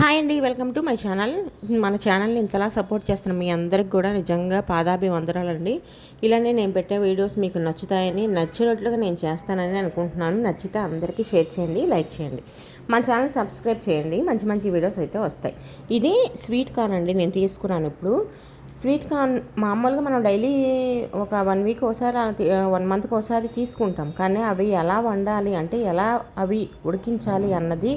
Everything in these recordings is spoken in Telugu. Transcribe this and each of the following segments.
హాయ్ అండి వెల్కమ్ టు మై ఛానల్. మన ఛానల్ని ఇంతలా సపోర్ట్ చేస్తున్న మీ అందరికి కూడా నిజంగా పాదాభివందనాలండి. ఇలానే నేను పెట్టే వీడియోస్ మీకు నచ్చుతాయని నచ్చినట్లుగా నేను చేస్తానని అనుకుంటున్నాను. నచ్చితే అందరికీ షేర్ చేయండి లైక్ చేయండి. మన ఛానల్ సబ్స్క్రైబ్ చేయండి మంచి మంచి వీడియోస్ అయితే వస్తాయి. ఇది స్వీట్ కార్న్ అండి నేను తీసుకున్నాను ఇప్పుడు. స్వీట్ కార్న్ మామూలుగా మనం డైలీ ఒక వన్ వీక్ ఒకసారి వన్ మంత్కి ఒకసారి తీసుకుంటాం. కానీ అవి ఎలా వండాలి అంటే ఎలా అవి ఉడికించాలి అన్నది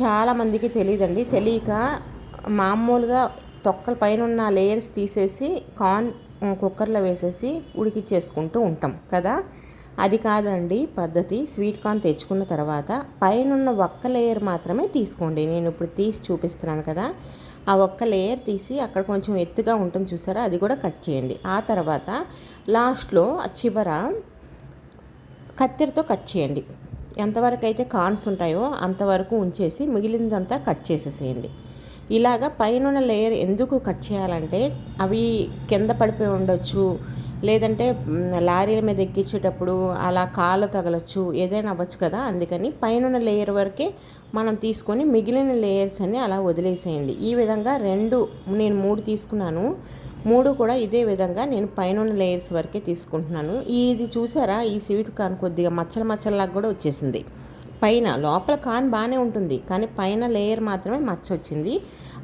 చాలామందికి తెలియదండి తెలియక మామూలుగా తొక్కల పైన ఉన్న లేయర్స్ తీసేసి కార్న్ కుక్కర్లో వేసేసి ఉడికిచ్చేసుకుంటూ ఉంటాం కదా? అది కాదండి పద్ధతి. స్వీట్ కార్న్ తెచ్చుకున్న తర్వాత పైన ఒక్క లేయర్ మాత్రమే తీసుకోండి. నేను ఇప్పుడు తీసి చూపిస్తున్నాను కదా. ఆ ఒక్క లేయర్ తీసి అక్కడ కొంచెం ఎత్తుగా ఉంటుంది చూసారా? అది కూడా కట్ చేయండి. ఆ తర్వాత లాస్ట్లో చివర కత్తెరతో కట్ చేయండి. ఎంతవరకు అయితే కాన్స్ ఉంటాయో అంతవరకు ఉంచేసి మిగిలిందంతా కట్ చేసేసేయండి. ఇలాగ పైన లేయర్ ఎందుకు కట్ చేయాలంటే అవి కింద పడిపోయి ఉండొచ్చు లేదంటే లారీల మీద ఎక్కించేటప్పుడు అలా కాలు తగలచ్చు ఏదైనా అవ్వచ్చు కదా. అందుకని పైన లేయర్ వరకే మనం తీసుకొని మిగిలిన లేయర్స్ అన్ని అలా వదిలేసేయండి. ఈ విధంగా రెండు నేను మూడు తీసుకున్నాను. మూడు కూడా ఇదే విధంగా నేను పైన లేయర్స్ వరకే తీసుకుంటున్నాను. ఇది చూసారా? ఈ స్వీట్ కాన్ కొద్దిగా మచ్చల మచ్చల్లాగా కూడా వచ్చేసింది. పైన లోపల కాన్ బాగానే ఉంటుంది కానీ పైన లేయర్ మాత్రమే మచ్చ వచ్చింది.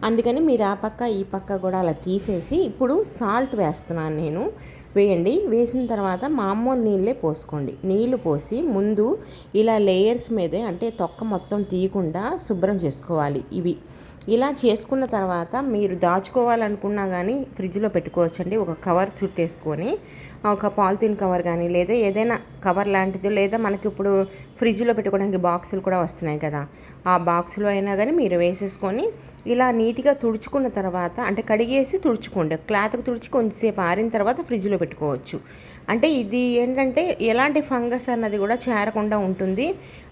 అందుకని మీరు ఆ పక్క ఈ పక్క కూడా అలా తీసేసి ఇప్పుడు సాల్ట్ వేస్తున్నాను నేను. వేయండి. వేసిన తర్వాత మామూలు నీళ్ళే పోసుకోండి. నీళ్ళు పోసి ముందు ఇలా లేయర్స్ మీదే అంటే తొక్క మొత్తం తీయకుండా శుభ్రం చేసుకోవాలి. ఇవి ఇలా చేసుకున్న తర్వాత మీరు దాచుకోవాలనుకున్నా కానీ ఫ్రిడ్జ్లో పెట్టుకోవచ్చండి. ఒక కవర్ చుట్టేసుకొని ఒక పాలిథిన్ కవర్ కానీ లేదా ఏదైనా కవర్ లాంటిది లేదా మనకి ఇప్పుడు ఫ్రిడ్జ్లో పెట్టుకోవడానికి బాక్సులు కూడా వస్తున్నాయి కదా. ఆ బాక్స్లో అయినా కానీ మీరు వేసేసుకొని ఇలా నీట్గా తుడుచుకున్న తర్వాత అంటే కడిగేసి తుడుచుకోండి. క్లాత్కి తుడిచి కొంచెంసేపు ఆరిన తర్వాత ఫ్రిడ్జ్లో పెట్టుకోవచ్చు. అంటే ఇది ఏంటంటే ఎలాంటి ఫంగస్ అన్నది కూడా చేరకుండా ఉంటుంది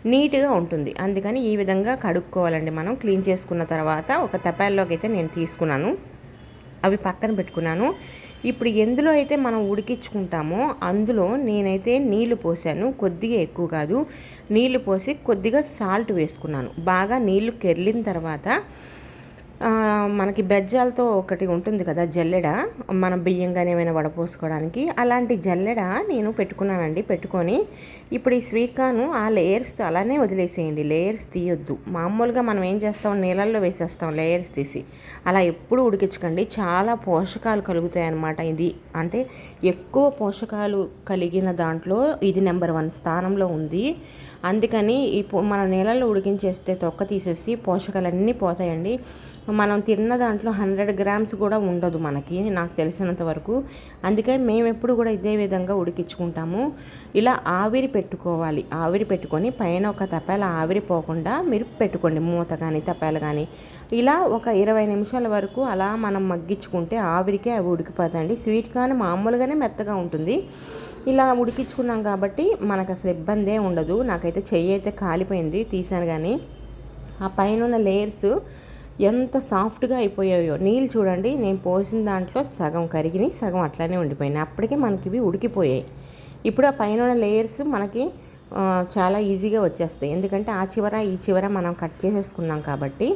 నీట్గా ఉంటుంది. అందుకని ఈ విధంగా కడుక్కోవాలండి మనం. క్లీన్ చేసుకున్న తర్వాత ఒక తపాల్లోకి అయితే నేను తీసుకున్నాను. అవి పక్కన పెట్టుకున్నాను. ఇప్పుడు ఎందులో అయితే మనం ఉడికించుకుంటామో అందులో నేనైతే నీళ్ళు పోసాను. కొద్దిగా ఎక్కువ కాదు. నీళ్ళు పోసి కొద్దిగా సాల్ట్ వేసుకున్నాను. బాగా నీళ్ళు కెర్లిన తర్వాత మనకి బెజ్జాలతో ఒకటి ఉంటుంది కదా జల్లెడ మన బియ్యం కానీ ఏమైనా వడపోసుకోవడానికి. అలాంటి జల్లెడ నేను పెట్టుకున్నానండి పెట్టుకొని ఇప్పుడు ఈ స్వీకాను ఆ లేయర్స్ అలానే వదిలేసేయండి లేయర్స్ తీయొద్దు. మామూలుగా మనం ఏం చేస్తాం నీళ్ళల్లో వేసేస్తాం లేయర్స్ తీసి. అలా ఎప్పుడు ఉడికించకండి చాలా పోషకాలు కలుగుతాయి అన్నమాట ఇది. అంటే ఎక్కువ పోషకాలు కలిగిన దాంట్లో ఇది నెంబర్ వన్ స్థానంలో ఉంది. అందుకని ఇప్పుడు మన నీళ్ళల్లో ఉడికించేస్తే తొక్క తీసేసి పోషకాలన్నీ పోతాయండి. మనం తిన్న దాంట్లో హండ్రెడ్ గ్రామ్స్ కూడా ఉండదు మనకి నాకు తెలిసినంత వరకు. అందుకని మేము ఎప్పుడు కూడా ఇదే విధంగా ఉడికించుకుంటాము. ఇలా ఆవిరి పెట్టుకోవాలి. ఆవిరి పెట్టుకొని పైన ఒక తపాల ఆవిరి పోకుండా మీరు పెట్టుకోండి. మూత కానీ తపాలు కానీ ఇలా ఒక ఇరవై నిమిషాల వరకు అలా మనం మగ్గించుకుంటే ఆవిరికే అవి ఉడికిపోతాయండి. స్వీట్ కానీ మామూలుగానే మెత్తగా ఉంటుంది. ఇలా ఉడికించుకున్నాం కాబట్టి మనకు అసలు ఇబ్బందే ఉండదు. నాకైతే చెయ్యి అయితే కాలిపోయింది తీసాను కానీ ఆ పైన ఉన్న లేయర్స్ ఎంత సాఫ్ట్గా అయిపోయాయో. నీళ్ళు చూడండి నేను పోసిన దాంట్లో సగం కరిగినాయి సగం అట్లానే ఉండిపోయినాయి. అప్పటికే మనకి ఇవి ఉడికిపోయాయి. ఇప్పుడు ఆ పైన ఉన్న లేయర్స్ మనకి చాలా ఈజీగా వచ్చేస్తాయి. ఎందుకంటే ఆ చివర ఈ చివర మనం కట్ చేసేసుకున్నాం కాబట్టి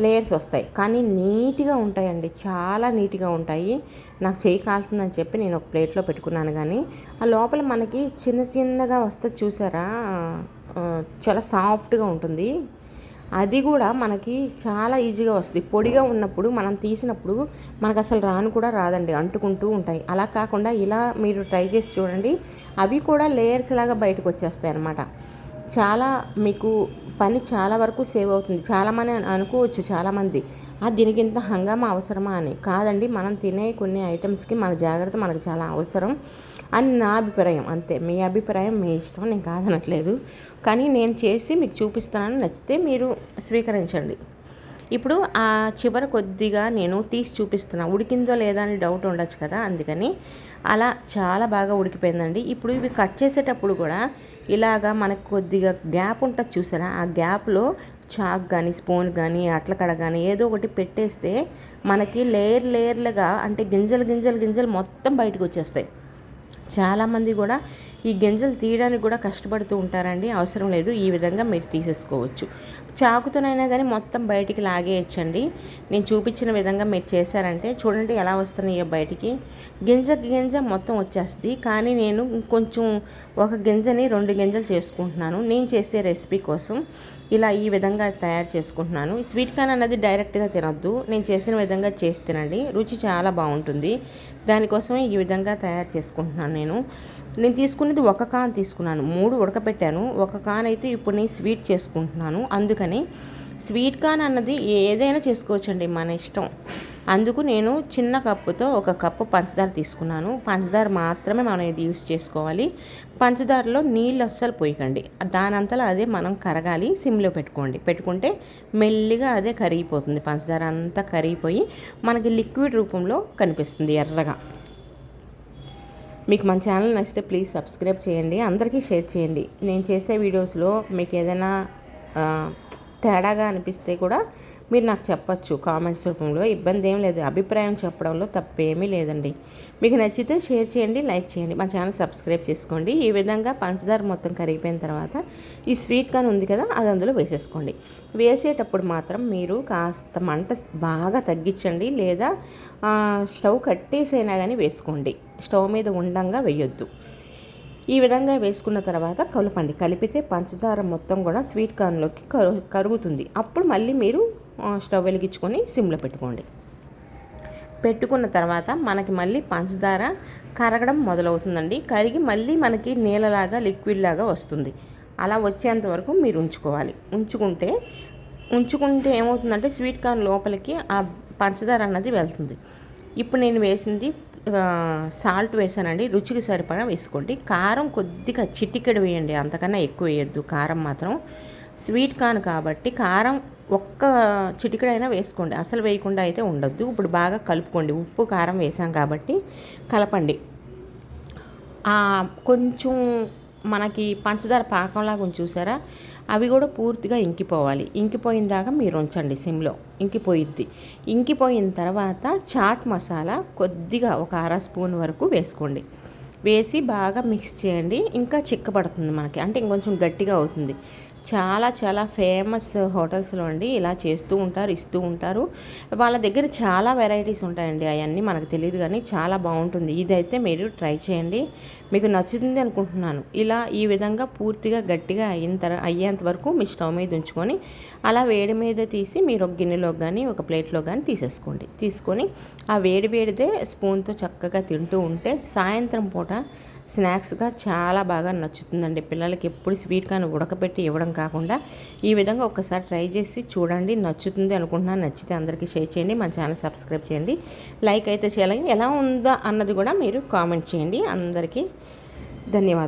లేయర్స్ వస్తాయి. కానీ నీట్గా ఉంటాయండి. చాలా నీట్గా ఉంటాయి. నాకు చేయి కాలుతుందని చెప్పి నేను ఒక ప్లేట్లో పెట్టుకున్నాను కానీ ఆ లోపల మనకి చిన్న చిన్నగా వస్తే చూసారా? చాలా సాఫ్ట్గా ఉంటుంది. అది కూడా మనకి చాలా ఈజీగా వస్తుంది. పొడిగా ఉన్నప్పుడు మనం తీసినప్పుడు మనకు అసలు రాను కూడా రాదండి. అంటుకుంటూ ఉంటాయి. అలా కాకుండా ఇలా మీరు ట్రై చేసి చూడండి. అవి కూడా లేయర్స్ లాగా బయటకు వచ్చేస్తాయి అన్నమాట చాలా మీకు పని చాలా వరకు సేవ్ అవుతుంది. చాలామంది అనుకోవచ్చు చాలామంది ఆ దీనికి ఇంత హంగామా అవసరమా? అని. కాదండి మనం తినే కొన్ని ఐటమ్స్కి మన జాగ్రత్త మనకు చాలా అవసరం అని నా అభిప్రాయం. అంతే. మీ అభిప్రాయం మీ ఇష్టం. నేను కాదనట్లేదు. కానీ నేను చేసి మీకు చూపిస్తానని నచ్చితే మీరు స్వీకరించండి. ఇప్పుడు ఆ చివర కొద్దిగా నేను తీసి చూపిస్తున్నా. ఉడికిందో లేదా అని డౌట్ ఉండొచ్చు కదా అందుకని. అలా చాలా బాగా ఉడికిపోయిందండి. ఇప్పుడు ఇవి కట్ చేసేటప్పుడు కూడా ఇలాగా మనకు కొద్దిగా గ్యాప్ ఉంటుంది చూసారా? ఆ గ్యాప్లో చాక్ కానీ స్పూన్ కానీ అట్లకడ కానీ ఏదో ఒకటి పెట్టేస్తే మనకి లేయర్ లేయర్లుగా అంటే గింజలు గింజలు గింజలు మొత్తం బయటకు వచ్చేస్తాయి. చాలామంది కూడా ఈ గింజలు తీయడానికి కూడా కష్టపడుతూ ఉంటారండి. అవసరం లేదు. ఈ విధంగా మీరు తీసేసుకోవచ్చు. చాకుతోనైనా కానీ మొత్తం బయటికి లాగేయచ్చండి. నేను చూపించిన విధంగా మీరు చేశారంటే చూడండి ఎలా వస్తున్నాయో బయటికి. గింజ గింజ మొత్తం వచ్చేస్తుంది. కానీ నేను కొంచెం ఒక గింజని రెండు గింజలు చేసుకుంటున్నాను. నేను చేసే రెసిపీ కోసం ఇలా ఈ విధంగా తయారు చేసుకుంటున్నాను. స్వీట్ కార్న్ అన్నది డైరెక్ట్గా తినొద్దు. నేను చేసిన విధంగా చేసి తినండి. రుచి చాలా బాగుంటుంది. దానికోసమే ఈ విధంగా తయారు చేసుకుంటున్నాను నేను. నేను తీసుకున్నది ఒక కాన్ తీసుకున్నాను. మూడు ఉడకపెట్టాను. ఒక కాన్ అయితే ఇప్పుడు నేను స్వీట్ చేసుకుంటున్నాను. అందుకని స్వీట్ కార్న్ అన్నది ఏదైనా చేసుకోవచ్చండి మన ఇష్టం. అందుకు నేను చిన్న కప్పుతో ఒక కప్పు పంచదార తీసుకున్నాను. పంచదార మాత్రమే మనం ఇది యూస్ చేసుకోవాలి. పంచదారలో నీళ్ళు అస్సలు పోయకండి. దానంతలో అదే మనం కరగాలి సిమ్లో పెట్టుకోండి. పెట్టుకుంటే మెల్లిగా అదే కరిగిపోతుంది. పంచదార అంతా కరిగిపోయి మనకి లిక్విడ్ రూపంలో కనిపిస్తుంది ఎర్రగా. మీకు మన ఛానల్ నచ్చితే ప్లీజ్ సబ్స్క్రైబ్ చేయండి. అందరికీ షేర్ చేయండి. నేను చేసే వీడియోస్లో మీకు ఏదైనా తేడాగా అనిపిస్తే కూడా మీరు నాకు చెప్పచ్చు కామెంట్స్ రూపంలో. ఇబ్బంది ఏం లేదు. అభిప్రాయం చెప్పడంలో తప్పేమీ లేదండి. మీకు నచ్చితే షేర్ చేయండి లైక్ చేయండి. మా ఛానల్ సబ్స్క్రైబ్ చేసుకోండి. ఈ విధంగా పంచదార మొత్తం కరిగిపోయిన తర్వాత ఈ స్వీట్ కార్న్ ఉంది కదా అది అందులో వేసేసుకోండి. వేసేటప్పుడు మాత్రం మీరు కాస్త మంట బాగా తగ్గించండి లేదా స్టవ్ కట్టేసైనా కానీ వేసుకోండి. స్టవ్ మీద ఉండంగా వేయొద్దు. ఈ విధంగా వేసుకున్న తర్వాత కలపండి. కలిపితే పంచదార మొత్తం కూడా స్వీట్ కార్న్లోకి కరుగుతుంది. అప్పుడు మళ్ళీ మీరు స్టవ్ వెలిగించుకొని సిమ్లో పెట్టుకోండి. పెట్టుకున్న తర్వాత మనకి మళ్ళీ పంచదార కరగడం మొదలవుతుందండి. కరిగి మళ్ళీ మనకి నీళ్ళలాగా లిక్విడ్ లాగా వస్తుంది. అలా వచ్చేంత వరకు మీరు ఉంచుకోవాలి. ఉంచుకుంటే ఉంచుకుంటే ఏమవుతుందంటే స్వీట్ కార్న్ లోపలికి ఆ పంచదార అన్నది వెళ్తుంది. ఇప్పుడు నేను వేసింది సాల్ట్ వేసానండి. రుచికి సరిపడా వేసుకోండి. కారం కొద్దిగా చిటికెడు వేయండి. అంతకన్నా ఎక్కువ వేయద్దు. కారం మాత్రం స్వీట్ కార్న్ కాబట్టి కారం ఒక్క చిటికెడైనా వేసుకోండి. అసలు వేయకుండా అయితే ఉండొద్దు. ఇప్పుడు బాగా కలుపుకోండి. ఉప్పు కారం వేసాం కాబట్టి కలపండి. కొంచెం మనకి పంచదార పాకంలాగా చూసారా? అవి కూడా పూర్తిగా ఇంకిపోవాలి. ఇంకిపోయిన దాకా మీరు ఉంచండి సిమ్లో. ఇంకిపోయిద్ది. ఇంకిపోయిన తర్వాత చాట్ మసాలా కొద్దిగా ఒక అర స్పూన్ వరకు వేసుకోండి. వేసి బాగా మిక్స్ చేయండి. ఇంకా చిక్కబడుతుంది మనకి. అంటే ఇంకొంచెం గట్టిగా అవుతుంది. చాలా చాలా ఫేమస్ హోటల్స్లో అండి. ఇలా చేస్తూ ఉంటారు ఇస్తూ ఉంటారు. వాళ్ళ దగ్గర చాలా వెరైటీస్ ఉంటాయండి. అవన్నీ మనకు తెలియదు కానీ చాలా బాగుంటుంది. ఇదైతే మీరు ట్రై చేయండి. మీకు నచ్చుతుంది అనుకుంటున్నాను. ఇలా ఈ విధంగా పూర్తిగా గట్టిగా అయిన తర అయ్యేంత వరకు మీ స్టవ్ మీద ఉంచుకొని అలా వేడి మీద తీసి మీరు ఒక గిన్నెలో కానీ ఒక ప్లేట్లో కానీ తీసేసుకోండి. తీసుకొని ఆ వేడి వేడిదే స్పూన్తో చక్కగా తింటూ ఉంటే సాయంత్రం పూట స్నాక్స్గా చాలా బాగా నచ్చుతుందండి. పిల్లలకి ఎప్పుడు స్వీట్ కానీ ఉడకపెట్టి ఇవ్వడం కాకుండా ఈ విధంగా ఒకసారి ట్రై చేసి చూడండి. నచ్చుతుంది అనుకుంటున్నాను. నచ్చితే అందరికీ షేర్ చేయండి. మన ఛానల్ సబ్స్క్రైబ్ చేయండి. లైక్ అయితే చేయాలి. ఎలా ఉందా అన్నది కూడా మీరు కామెంట్ చేయండి. అందరికీ ధన్యవాదాలు.